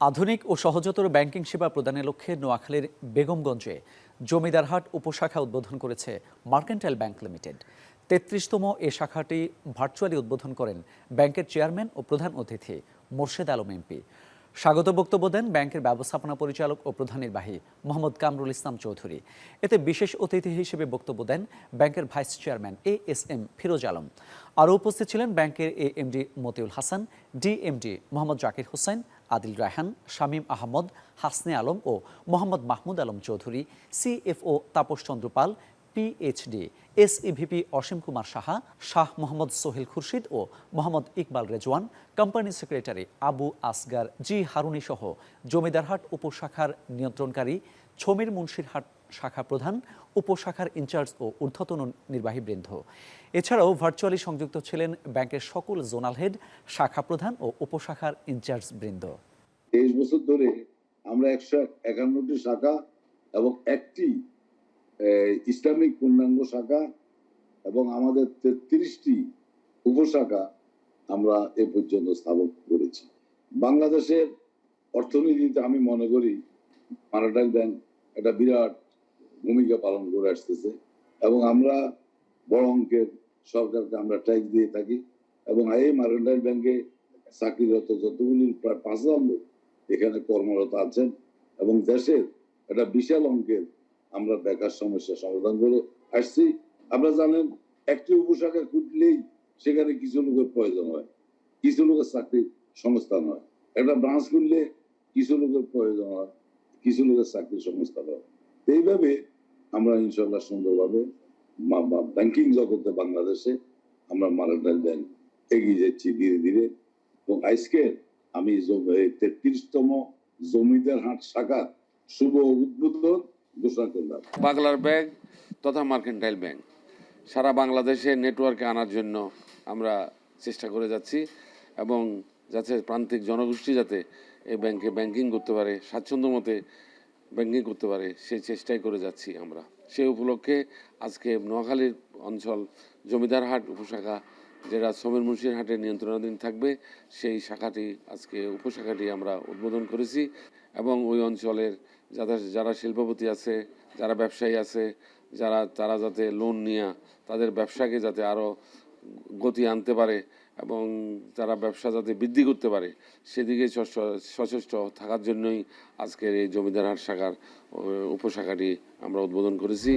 আধুনিক ও সহজতর ব্যাংকিং সেবা প্রদানের লক্ষ্যে নোয়াখালীর বেগমগঞ্জে জমিদারহাট উপশাখা উদ্বোধন করেছে মার্কেন্টাইল ব্যাংক লিমিটেড। তেত্রিশতম এ শাখাটি ভার্চুয়ালি উদ্বোধন করেন ব্যাংকের চেয়ারম্যান ও প্রধান অতিথি মোর্শেদ আলম এমপি। স্বাগত বক্তব্য দেন ব্যাংকের ব্যবস্থাপনা পরিচালক ও প্রধান নির্বাহী মোহাম্মদ কামরুল ইসলাম চৌধুরী। এতে বিশেষ অতিথি হিসেবে বক্তব্য দেন ব্যাংকের vice chairman A S M Firoz Alam. আরও উপস্থিত ছিলেন ব্যাংকের এ এমডি মতিউল হাসান ডিএমডি মোহাম্মদ জাকির হোসেন, আদিল রায়হান, শামীম আহমদ, হাসনে আলম ও Mohammad Mahmud Alam Chowdhury CFO Tapas Chandra Pal PhD SEVP Asim Kumar Saha, Shah Mohammad Sohel Khurshid ও Mohammad Iqbal Rezwan, company secretary Abu Asgar G Haruni সহ জমিদারহাট উপশাখার নিয়ন্ত্রণকারী ছমির মুন্সিরহাট শাখা প্রধান, উপশাখার in charge ও ঊর্ধ্বতন নির্বাহী বৃন্দ। এছাড়াও ভার্চুয়ালি সংযুক্ত ছিলেন ব্যাংকের সকল জোনাল হেড, শাখা প্রধান ও উপশাখার ইনচার্জ বৃন্দ। তেইশ বছর ধরে আমরা একশো একান্নটি শাখা এবং একটি ইসলামিক পূর্ণাঙ্গ শাখা এবং আমাদের তেত্রিশটি উপশাখা আমরা এ পর্যন্ত স্থাপন করেছি। বাংলাদেশের অর্থনীতিতে আমি মনে করি মারাটাইল ব্যাংক একটা বিরাট ভূমিকা পালন করে আসতেছে এবং আমরা বড় অঙ্কের সরকারকে আমরা ট্যাক্স দিয়ে থাকি এবং এই মার্কেন্টাইল ব্যাংকে চাকরিরত যতগুলি প্রায় পাঁচ হাজার লোক এখানে কর্মরত আছেন এবং দেশের একটা বিশাল অঙ্কের আমরা বেকার সমস্যা সমাধান করে আসছি। আপনারা জানেন, একটি উপশাখা খুঁজলেই সেখানে কিছু লোকের প্রয়োজন হয়। কিছু লোকের চাকরির সংস্থান হয়। একটা ব্রাঞ্চ খুললে কিছু লোকের প্রয়োজন হয়, কিছু লোকের চাকরির সংস্থান হয়। এইভাবে আমরা ইনশাল্লাহ সুন্দরভাবে ব্যাংকিং জগতে বাংলাদেশে আমরা মারাটাইল ব্যাংক এগিয়ে যাচ্ছি ধীরে ধীরে। এবং আজকে আমি তেত্রিশতম জমিদার হাট শাখা শুভ উদ্বোধন ঘোষণা করলাম বাংলার ব্যাংক তথা মার্কেন্টাইল ব্যাংক। সারা বাংলাদেশে নেটওয়ার্কে আনার জন্য আমরা চেষ্টা করে যাচ্ছি এবং যাতে প্রান্তিক জনগোষ্ঠী যাতে এই ব্যাংকে ব্যাংকিং করতে পারে স্বাচ্ছন্দ্য মতে ব্যাংকিং করতে পারে সেই চেষ্টাই করে যাচ্ছি আমরা। সে উপলক্ষে আজকে নোয়াখালীর অঞ্চল জমিদারহাট উপশাখা, যেটা সমীর মুন্সির হাটের নিয়ন্ত্রণাধীন থাকবে, সেই শাখাটি আজকে উপশাখাটি আমরা উদ্বোধন করেছি এবং ওই অঞ্চলের যারা যারা শিল্পপতি আছে, যারা ব্যবসায়ী আছে, যারা, তারা যাতে লোন নিয়ে, তাদের ব্যবসাকে যাতে আরও গতি আনতে পারে এবং তারা ব্যবসা যাতে বৃদ্ধি করতে পারে, সেদিকে সচেষ্ট থাকার জন্যই আজকের এই জমিদার হাট শাখার উপশাখাটি আমরা উদ্বোধন করেছি।